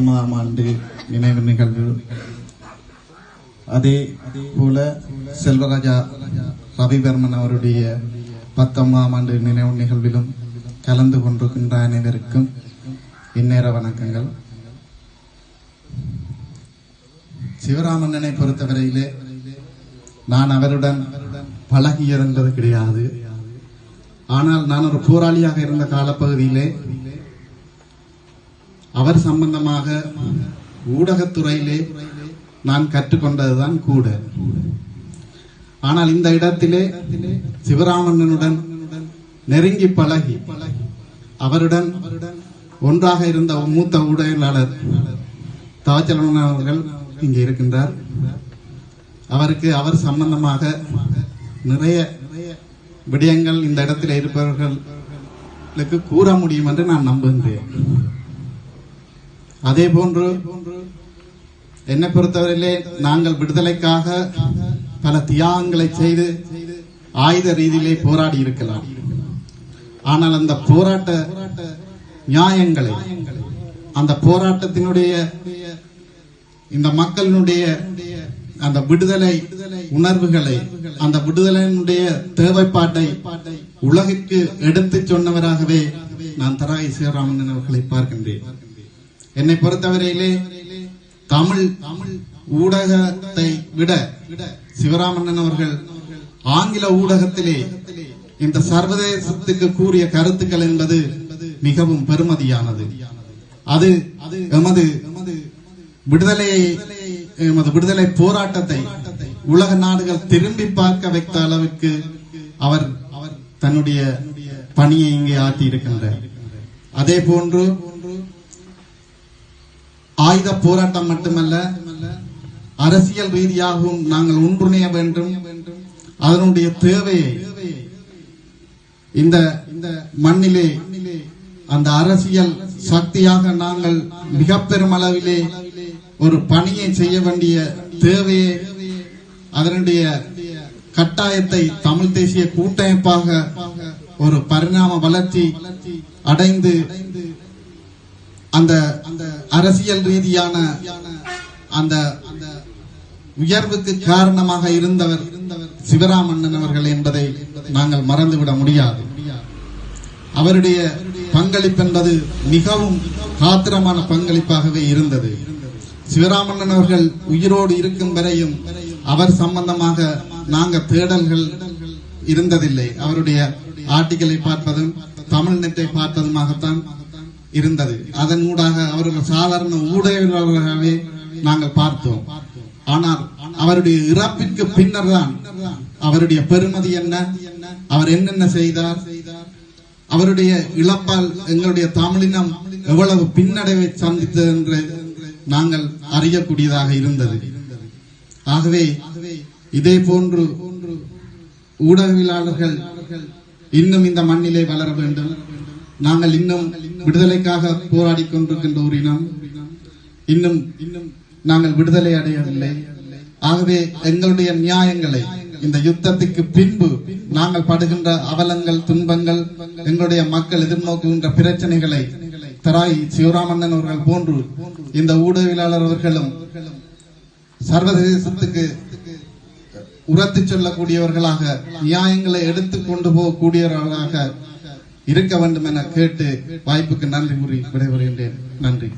பத்தொன்பதாம் ஆண்டு நினைவு நிகழ்வு. அதே போல செல்வராஜா ரவிவர்மன் அவருடைய பத்தொன்பதாம் ஆண்டு நினைவு நிகழ்விலும் கலந்து கொண்டிருக்கின்ற அனைவருக்கும் இந்நேர வணக்கங்கள். சிவராமண்ணனை பொறுத்தவரையிலே நான் அவருடன் பழகியிருந்தது கிடையாது. ஆனால் நான் ஒரு போராளியாக இருந்த காலப்பகுதியிலே அவர் சம்பந்தமாக ஊடகத்துறையிலே நான் கற்றுக்கொண்டதுதான் கூட. ஆனால் இந்த இடத்திலே சிவராமண்ணனுடன் நெருங்கி பழகி அவருடன் ஒன்றாக இருந்த மூத்த ஊடகவியலாளர் தாச்சலன் அவர்கள் இங்கே இருக்கின்றார். அவருக்கு அவர் சம்பந்தமாக நிறைய விடயங்கள் இந்த இடத்தில் இருப்பவர்களுக்கு கூற முடியும் என்று நான் நம்புகின்றேன். அதே போன்று என்னை பொறுத்தவரையிலே நாங்கள் விடுதலைக்காக பல தியாகங்களை செய்து ஆயுத ரீதியிலே போராடி இருக்கலாம். ஆனால் அந்த போராட்ட நியாயங்களை அந்த போராட்டத்தினுடைய இந்த மக்களினுடைய அந்த விடுதலை உணர்வுகளை அந்த விடுதலையினுடைய தேவைப்பாட்டை உலகிற்கு எடுத்துச் சொன்னவராகவே நான் தராய் சிவராமன் அவர்களை பார்க்கின்றேன். என்னை பொறுத்தவரையிலே தமிழ் தமிழ் ஊடகத்தை விட சிவராமண்ணன் அவர்கள் ஆங்கில ஊடகத்திலே இந்த சர்வதேசத்துக்கு கூறிய கருத்துக்கள் என்பது மிகவும் பெருமதியானது. அது எமது விடுதலையை எமது விடுதலை போராட்டத்தை உலக நாடுகள் திரும்பி பார்க்க வைத்த அளவுக்கு அவர் அவர் தன்னுடைய பணியை இங்கே ஆற்றி இருக்கின்றார் அதே போன்று ஆயுத போராட்டம் மட்டுமல்ல அரசியல் ரீதியாகவும் நாங்கள் ஒன்றுணைய வேண்டும். அதனுடைய தேவையை இந்த இந்த மண்ணிலே அந்த அரசியல் சக்தியாக நாங்கள் மிக பெருமளவிலே ஒரு பணியை செய்ய வேண்டிய தேவையை அதனுடைய கட்டாயத்தை தமிழ் தேசிய கூட்டமைப்பாக ஒரு பரிணாம வளர்ச்சி அடைந்து அந்த அந்த அரசியல் ரீதியான அந்த உயர்வுக்கு காரணமாக இருந்தவர் சிவராமண்ணன் அவர்கள் என்பதை நாங்கள் மறந்துவிட முடியாது. அவருடைய பங்களிப்பு என்பது மிகவும் காத்திரமான பங்களிப்பாகவே இருந்தது. சிவராமண்ணன் அவர்கள் உயிரோடு இருக்கும் வரையும் அவர் சம்பந்தமாக நாங்க தேடல்கள் இருந்ததில்லை. அவருடைய ஆர்டிகளை பார்ப்பதும் தமிழ் நெட்டை பார்ப்பதுமாகத்தான் இருந்தது. அதன் ஊடாக அவர்கள் சாதாரண ஊடகங்களாகவே நாங்கள் பார்த்தோம். ஆனால் அவருடைய இறப்பிற்கு பின்னர் தான் அவருடைய பெருமதி என்ன? அவர் என்னென்ன செய்தார்? அவருடைய இழப்பால் எங்களுடைய தமிழினம் எவ்வளவு பின்னடைவை சந்தித்தது என்று நாங்கள் அறியக்கூடியதாக இருந்தது. ஆகவே இதே போன்று ஊடகவியலாளர்கள் இன்னும் இந்த மண்ணிலே வளர வேண்டும். நாங்கள் இன்னும் விடுதலைக்காக போராடி கொண்டிருக்கின்ற ஒரு இனம். இன்னும் இன்னும் நாங்கள் விடுதலை அடையவில்லை. ஆகவே எங்களுடைய நியாயங்களை இந்த யுத்தத்துக்கு பின்பு நாங்கள் படுகின்ற அவலங்கள் துன்பங்கள் எங்களுடைய மக்கள் எதிர்நோக்குகின்ற பிரச்சனைகளை தராய் சிவராமண்ணன் அவர்கள் போன்று இந்த ஊடகவியலாளர் அவர்களும் சர்வதேசத்துக்கு உரத்து சொல்லக்கூடியவர்களாக நியாயங்களை எடுத்துக் கொண்டு போகக்கூடியவர்களாக இருக்க வேண்டும் என கேட்டு வாய்ப்புக்கு நன்றி கூறி விடைபெறுகின்றேன். நன்றி.